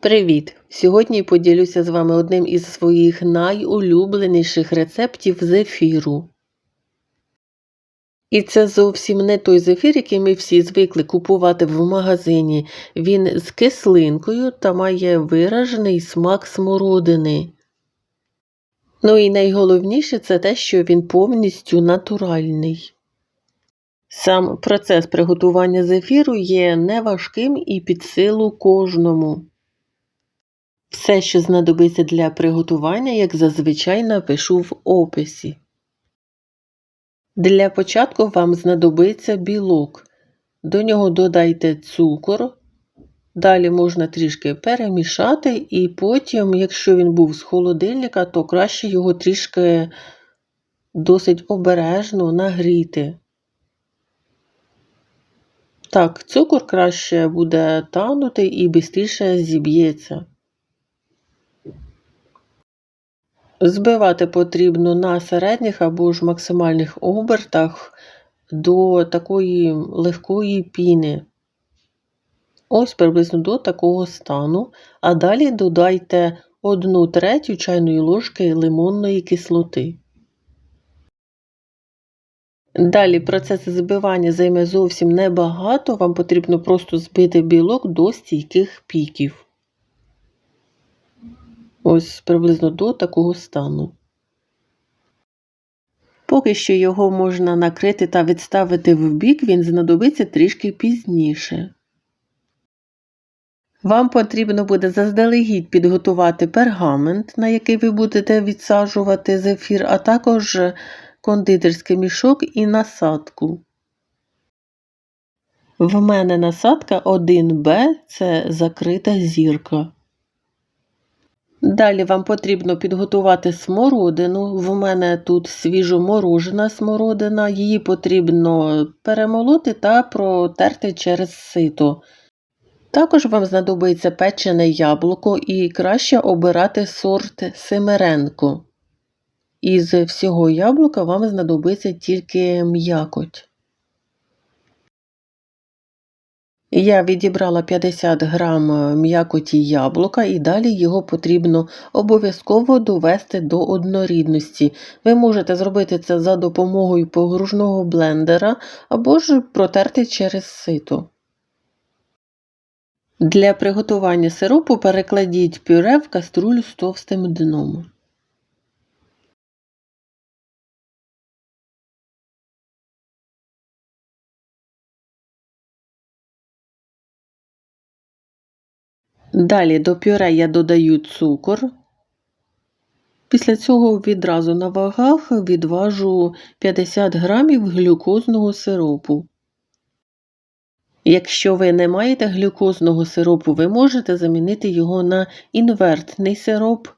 Привіт! Сьогодні поділюся з вами одним із своїх найулюбленіших рецептів зефіру. І це зовсім не той зефір, який ми всі звикли купувати в магазині. Він з кислинкою та має виражений смак смородини. Ну і найголовніше це те, що він повністю натуральний. Сам процес приготування зефіру є неважким і під силу кожному. Все, що знадобиться для приготування, як зазвичай напишу в описі. Для початку вам знадобиться білок. До нього додайте цукор. Далі можна трішки перемішати, і потім, якщо він був з холодильника, то краще його трішки досить обережно нагріти. Так, цукор краще буде танути і швидше зіб'ється. Збивати потрібно на середніх або ж максимальних обертах до такої легкої піни. Ось приблизно до такого стану. А далі додайте 1 третю чайної ложки лимонної кислоти. Далі процес збивання займе зовсім небагато, вам потрібно просто збити білок до стійких піків. Ось приблизно до такого стану. Поки що його можна накрити та відставити в бік, він знадобиться трішки пізніше. Вам потрібно буде заздалегідь підготувати пергамент, на який ви будете відсаджувати зефір, а також кондитерський мішок і насадку. В мене насадка 1Б це закрита зірка. Далі вам потрібно підготувати смородину. В мене тут свіжоморожена смородина, її потрібно перемолоти та протерти через сито. Також вам знадобиться печене яблуко і краще обирати сорт Семеренко. Із всього яблука вам знадобиться тільки м'якоть. Я відібрала 50 грам е, м'якоті яблука і далі його потрібно обов'язково довести до однорідності. Ви можете зробити це за допомогою погружного блендера або ж протерти через сито. Для приготування сиропу перекладіть пюре в каструлю з товстим дном. Далі до пюре я додаю цукор. Після цього відразу на вагах відважу 50 грамів глюкозного сиропу. Якщо ви не маєте глюкозного сиропу, ви можете замінити його на інвертний сироп,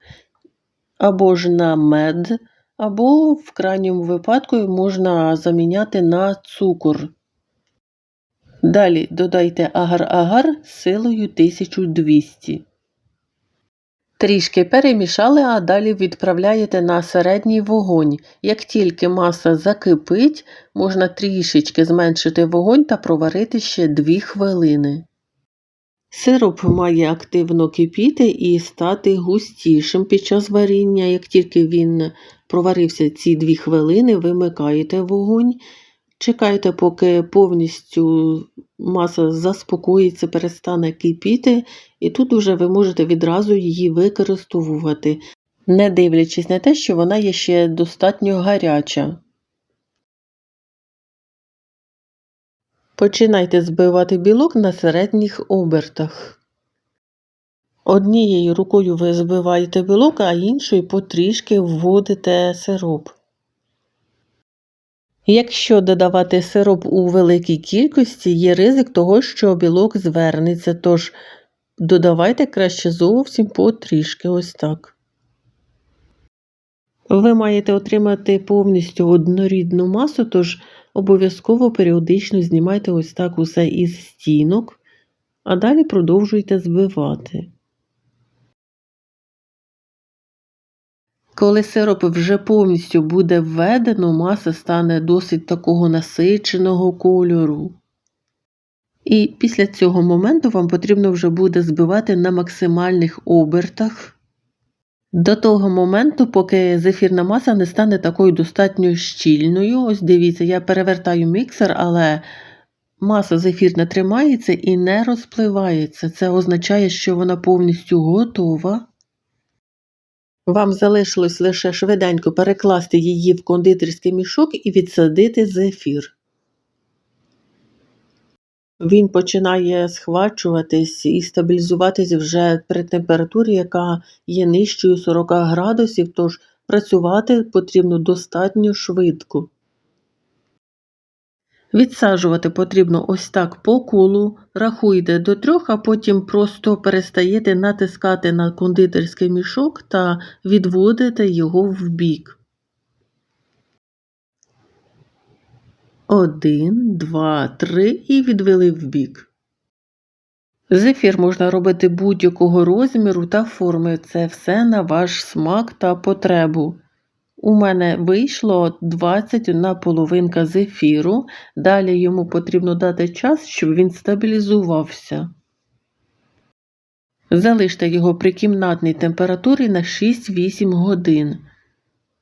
або ж на мед, або в крайньому випадку можна заміняти на цукор. Далі додайте агар-агар силою 1200. Трішки перемішали, а далі відправляєте на середній вогонь. Як тільки маса закипить, можна трішечки зменшити вогонь та проварити ще 2 хвилини. Сироп має активно кипіти і стати густішим під час варіння. Як тільки він проварився ці 2 хвилини, вимикаєте вогонь Чекайте, поки повністю маса заспокоїться, перестане кипіти, і тут вже ви можете відразу її використовувати, не дивлячись на те, що вона є ще достатньо гаряча. Починайте збивати білок на середніх обертах. Однією рукою ви збиваєте білок, а іншою потрішки вводите сироп. Якщо додавати сироп у великій кількості, є ризик того, що білок звернеться, тож додавайте краще зовсім потрішки ось так. Ви маєте отримати повністю однорідну масу, тож обов'язково періодично знімайте ось так усе із стінок, а далі продовжуйте збивати. Коли сироп вже повністю буде введено, маса стане досить такого насиченого кольору. І після цього моменту вам потрібно вже буде збивати на максимальних обертах до того моменту, поки зефірна маса не стане такою достатньо щільною. Ось дивіться, я перевертаю міксер, але маса зефірна тримається і не розпливається. Це означає, що вона повністю готова. Вам залишилось лише швиденько перекласти її в кондитерський мішок і відсадити зефір. Він починає схвачуватись і стабілізуватись вже при температурі, яка є нижчою 40 градусів, тож працювати потрібно достатньо швидко. Відсаджувати потрібно ось так по колу, рахуйте до трьох, а потім просто перестаєте натискати на кондитерський мішок та відводите його в бік. Один, два, три і відвели в бік. Зефір можна робити будь-якого розміру та форми. Це все на ваш смак та потребу. У мене вийшло 21 половинка зефіру, далі йому потрібно дати час, щоб він стабілізувався. Залиште його при кімнатній температурі на 6-8 годин.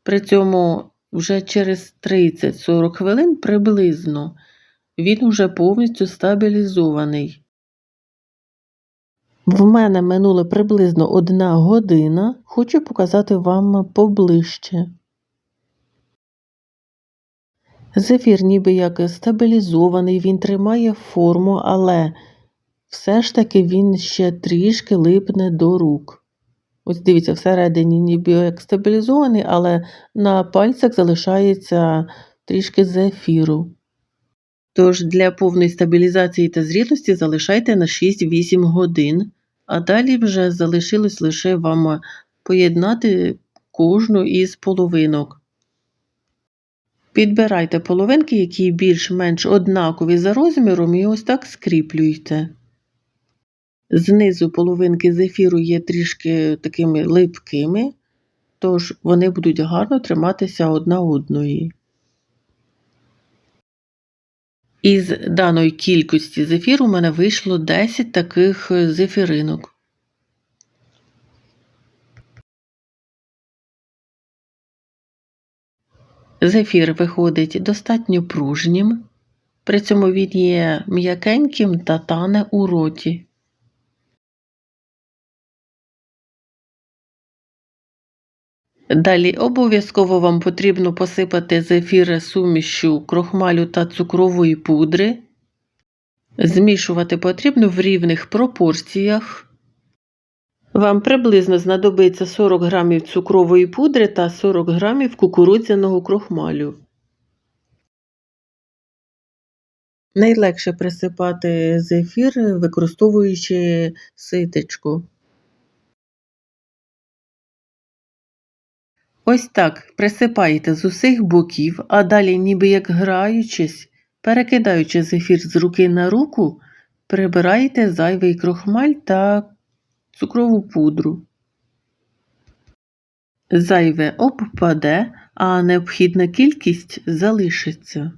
При цьому вже через 30-40 хвилин приблизно він уже повністю стабілізований. В мене минула приблизно одна година, хочу показати вам поближче. Зефір ніби як стабілізований, він тримає форму, але все ж таки він ще трішки липне до рук. Ось дивіться, всередині ніби як стабілізований, але на пальцях залишається трішки зефіру. Тож для повної стабілізації та зрілості залишайте на 6-8 годин, а далі вже залишилось лише вам поєднати кожну із половинок. Підбирайте половинки, які більш-менш однакові за розміром, і ось так скріплюйте. Знизу половинки зефіру є трішки такими липкими, тож вони будуть гарно триматися одна одної. Із даної кількості зефіру у мене вийшло 10 таких зефіринок. Зефір виходить достатньо пружнім, при цьому він є м'якеньким та тане у роті. Далі обов'язково вам потрібно посипати зефір сумішю крохмалю та цукрової пудри. Змішувати потрібно в рівних пропорціях. Вам приблизно знадобиться 40 грамів цукрової пудри та 40 грамів кукурудзяного крохмалю. Найлегше присипати зефір, використовуючи ситечко. Ось так присипаєте з усіх боків, а далі, ніби як граючись, перекидаючи зефір з руки на руку, прибираєте зайвий крохмаль та цукрову пудру. Зайве обпаде, а необхідна кількість залишиться.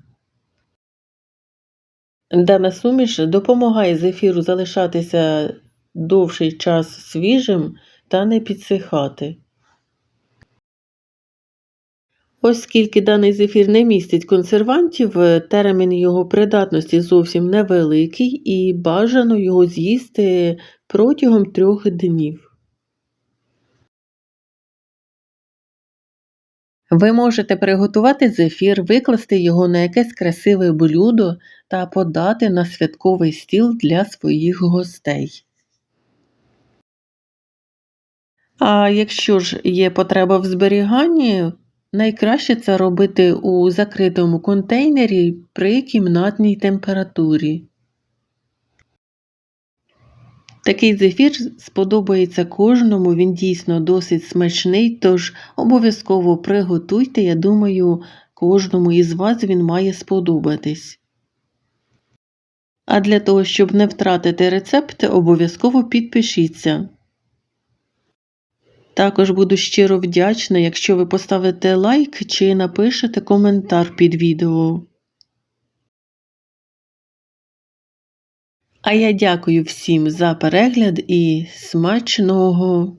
Дана суміш допомагає зефіру залишатися довший час свіжим та не підсихати. Оскільки даний зефір не містить консервантів, термін його придатності зовсім невеликий і бажано його з'їсти протягом трьох днів. Ви можете приготувати зефір, викласти його на якесь красиве блюдо та подати на святковий стіл для своїх гостей. А якщо ж є потреба в зберіганні, найкраще це робити у закритому контейнері при кімнатній температурі. Такий зефір сподобається кожному, він дійсно досить смачний, тож обов'язково приготуйте, я думаю, кожному із вас він має сподобатись. А для того, щоб не втратити рецепти, обов'язково підпишіться. Також буду щиро вдячна, якщо ви поставите лайк чи напишете коментар під відео. А я дякую всім за перегляд і смачного!